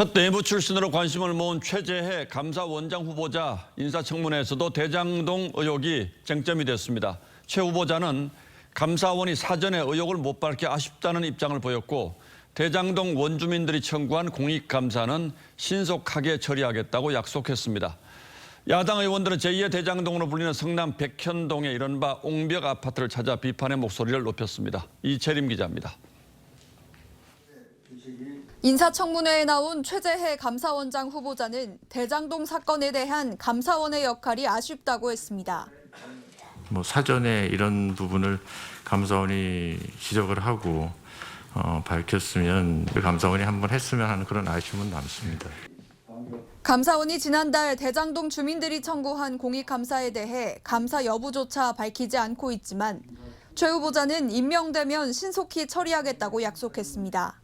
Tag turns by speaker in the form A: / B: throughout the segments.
A: 첫 내부 출신으로 관심을 모은 최재해 감사원장 후보자 인사청문회에서도 대장동 의혹이 쟁점이 됐습니다. 최 후보자는 감사원이 사전에 의혹을 못 밝게 아쉽다는 입장을 보였고 대장동 원주민들이 청구한 공익감사는 신속하게 처리하겠다고 약속했습니다. 야당 의원들은 제2의 대장동으로 불리는 성남 백현동의 이른바 옹벽 아파트를 찾아 비판의 목소리를 높였습니다. 이채림 기자입니다.
B: 인사청문회에 나온 최재해 감사원장 후보자는 대장동 사건에 대한 감사원의 역할이 아쉽다고 했습니다.
C: 뭐 사전에 이런 부분을 감사원이 지적을 하고 어, 밝혔으면 그 감사원이 한번 했으면 하는 그런 아쉬움은 남습니다.
B: 감사원이 지난달 대장동 주민들이 청구한 공익감사에 대해 감사 여부조차 밝히지 않고 있지만 최 후보자는 임명되면 신속히 처리하겠다고 약속했습니다.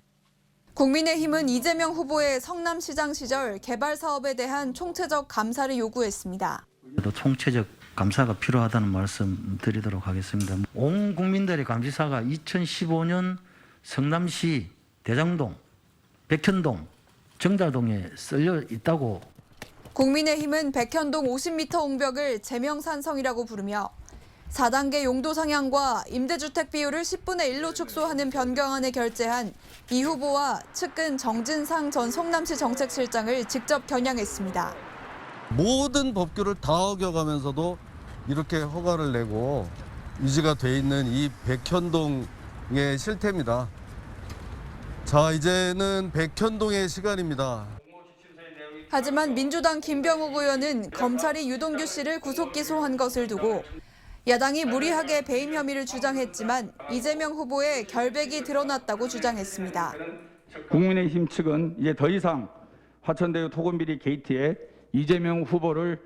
B: 국민의힘은 이재명 후보의 성남시장 시절 개발 사업에 대한 총체적 감사를 요구했습니다.
D: 또 총체적 감사가 필요하다는 말씀 드리도록 하겠습니다. 온 국민들의 감시사가 2015년 성남시 대장동, 백현동, 정자동에 쓸려 있다고
B: 국민의힘은 백현동 50m 옹벽을 제명산성이라고 부르며 4단계 용도 상향과 임대주택 비율을 10분의 1로 축소하는 변경안을 결재한 이 후보와 측근 정진상 전 성남시 정책실장을 직접 겨냥했습니다.
E: 모든 법규를 다 어겨가면서도 이렇게 허가를 내고 유지가 돼 있는 이 백현동의 실태입니다. 자, 이제는 백현동의 시간입니다.
B: 하지만 민주당 김병욱 의원은 검찰이 유동규 씨를 구속 기소한 것을 두고 야당이 무리하게 배임 혐의를 주장했지만 이재명 후보의 결백이 드러났다고 주장했습니다.
F: 국민의힘 측은 이제 더 이상 화천대유 토건비리 게이트에 이재명 후보를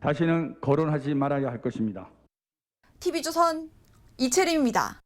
F: 다시는 거론하지 말아야 할 것입니다.
B: TV조선 이채림입니다.